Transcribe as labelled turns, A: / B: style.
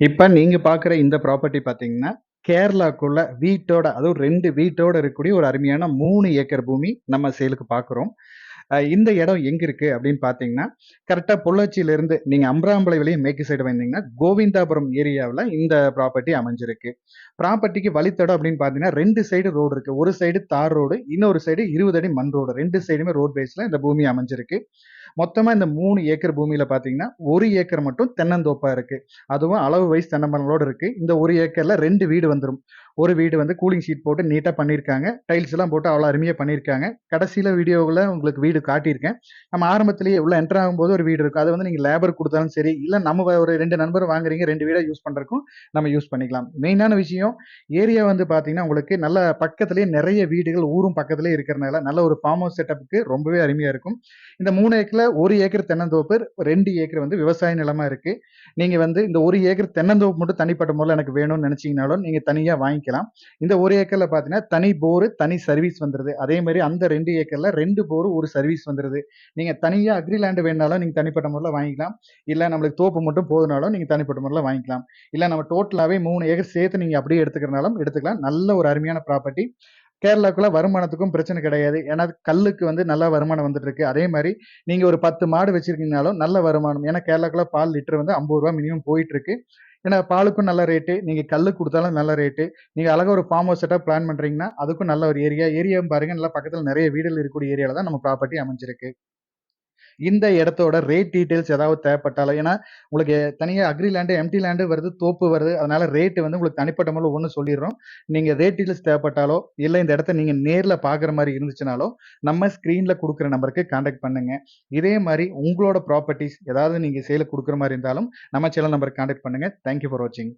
A: இப்போ நீங்கள் பார்க்குற இந்த ப்ராப்பர்ட்டி பார்த்தீங்கன்னா, கேரளாக்குள்ள வீட்டோட அதுவும் ரெண்டு வீட்டோட இருக்கக்கூடிய ஒரு அருமையான மூணு ஏக்கர் பூமி நம்ம சேலுக்கு பார்க்குறோம். இந்த இடம் எங்க இருக்கு அப்படின்னு பார்த்தீங்கன்னா, கரெக்ட்டா பொள்ளாச்சியிலிருந்து நீங்க அம்பராம்பளை வழியை மேற்கு சைடு வந்தீங்கன்னா, கோவிந்தாபுரம் ஏரியாவில் இந்த ப்ராப்பர்ட்டி அமைஞ்சிருக்கு. ப்ராப்பர்ட்டிக்கு வழித்தடம் அப்படின்னு பாத்தீங்கன்னா ரெண்டு சைடு ரோடு இருக்கு. ஒரு சைடு தார் ரோடு, இன்னொரு சைடு 20 அடி மண் ரோடு. ரெண்டு சைடுமே ரோட் பேஸ்ல இந்த பூமி அமைஞ்சிருக்கு. மொத்தமா இந்த மூணு ஏக்கர் பூமியில பார்த்தீங்கன்னா, ஒரு ஏக்கர் மட்டும் தென்னந்தோப்பா இருக்கு. அதுவும் அளவு வைஸ் தென்னமரங்களோட இருக்கு. இந்த ஒரு ஏக்கர்ல ரெண்டு வீடு வந்துடும் ஒரு வீடு வந்து கூலிங் ஷீட் போட்டு நீட்டாக பண்ணியிருக்காங்க. டைல்ஸ் எல்லாம் போட்டு அவ்வளோ அருமையாக பண்ணியிருக்காங்க. கடைசியில் வீடியோவில் உங்களுக்கு வீடு காட்டியிருக்கேன். நம்ம ஆரம்பத்திலேயே உள்ள என்டர் ஆகும்போது ஒரு வீடு இருக்கும். அது வந்து நீங்கள் லேபர் கொடுத்தாலும் சரி, இல்லை நம்ம ஒரு ரெண்டு நண்பர் வாங்குறீங்க ரெண்டு வீடாக யூஸ் பண்ணுறக்கும் நம்ம யூஸ் பண்ணிக்கலாம். மெயினான விஷயம் ஏரியா வந்து பார்த்தீங்கன்னா, உங்களுக்கு நல்ல பக்கத்துலேயே நிறைய வீடுகள் ஊரும் பக்கத்துலேயே இருக்கிறனால, நல்ல ஒரு ஃபார்ம் ஹவுஸ் செட்டப்புக்கு ரொம்பவே அருமையாக இருக்கும். இந்த மூணு ஏக்கரில் ஒரு ஏக்கர் தென்னந்தோப்பு, ரெண்டு ஏக்கர் வந்து விவசாய நிலமாக இருக்குது நீங்கள் வந்து இந்த ஒரு ஏக்கர் தென்னந்தோப்பு மட்டும் தனிப்பட்ட முறையில எனக்கு வேணும்னு நீங்கள் தனியாக வாங்கி வாங்கிக்கலாம். இந்த ஒரு ஏக்கர்ல பார்த்தீங்கன்னா, தனி போரு, தனி சர்வீஸ் வந்துருது. அதே மாதிரி அந்த ரெண்டு ஏக்கர்ல ரெண்டு போரு, ஒரு சர்வீஸ் வந்துருது. நீங்க தனியா அக்ரி லேண்ட் வேணாலும் நீங்க தனிப்பட்ட முறையில் வாங்கிக்கலாம். இல்ல நம்மளுக்கு தோப்பு மட்டும் போதுனாலும் நீங்க தனிப்பட்ட முறையில் வாங்கிக்கலாம். இல்ல நம்ம டோட்டலாவே மூணு ஏக்கர் சேர்த்து நீங்க அப்படியே எடுத்துக்கிறனாலும் எடுத்துக்கலாம். நல்ல ஒரு அருமையான ப்ராப்பர்ட்டி. கேரளாக்குள்ள வருமானத்துக்கும் பிரச்சனை கிடையாது. ஏன்னா கல்லுக்கு வந்து நல்லா வருமானம் வந்துட்டு இருக்கு. அதே மாதிரி நீங்க ஒரு 10 மாடு வச்சிருக்கீங்கனாலும் நல்ல வருமானம். ஏன்னா கேரளாக்குள்ள பால் லிட்டர் வந்து ஐம்பது ரூபா மினிமம் போயிட்டு இருக்கு. ஏன்னா பாலுக்கும் நல்ல ரேட்டு. நீங்கள் கல் கொடுத்தாலும் நல்ல ரேட்டு. நீங்கள் அழகாக ஒரு ஃபார்ம் ஹவுஸ் செட்டாக பிளான் பண்ணுறீங்கன்னா அதுக்கும் நல்ல ஒரு ஏரியா. ஏரியாவும் பாருங்க நல்லா பக்கத்தில் நிறைய வீடுகள் இருக்கக்கூடிய ஏரியாவில் தான் நம்ம ப்ராப்பர்ட்டி அமைஞ்சிருக்கு. இந்த இடத்தோட ரேட் டீட்டெயில்ஸ் ஏதாவது தேவைப்பட்டாலும் ஏன்னா உங்களுக்கு தனியாக அக்ரி லேண்டு எம்டி லேண்டு வருது, தோப்பு வருது. அதனால ரேட்டு வந்து உங்களுக்கு தனிப்பட்ட முறையில் ஒன்று சொல்லிடுறோம் நீங்கள் ரேட் டீட்டெயில்ஸ் தேவைப்பட்டாலோ, இல்லை இந்த இடத்த நீங்கள் நேரில் பார்க்குற மாதிரி இருந்துச்சுனாலோ, நம்ம ஸ்க்ரீனில் கொடுக்குற நம்பருக்கு கான்டாக்ட் பண்ணுங்க. இதே மாதிரி உங்களோட ப்ராப்பர்ட்டீஸ் ஏதாவது நீங்கள் சேலுக்கு கொடுக்குற மாதிரி இருந்தாலும், நம்ம சேனல் நம்பருக்கு கான்டாக்ட் பண்ணுங்க. தேங்க் யூ ஃபார் வாட்சிங்.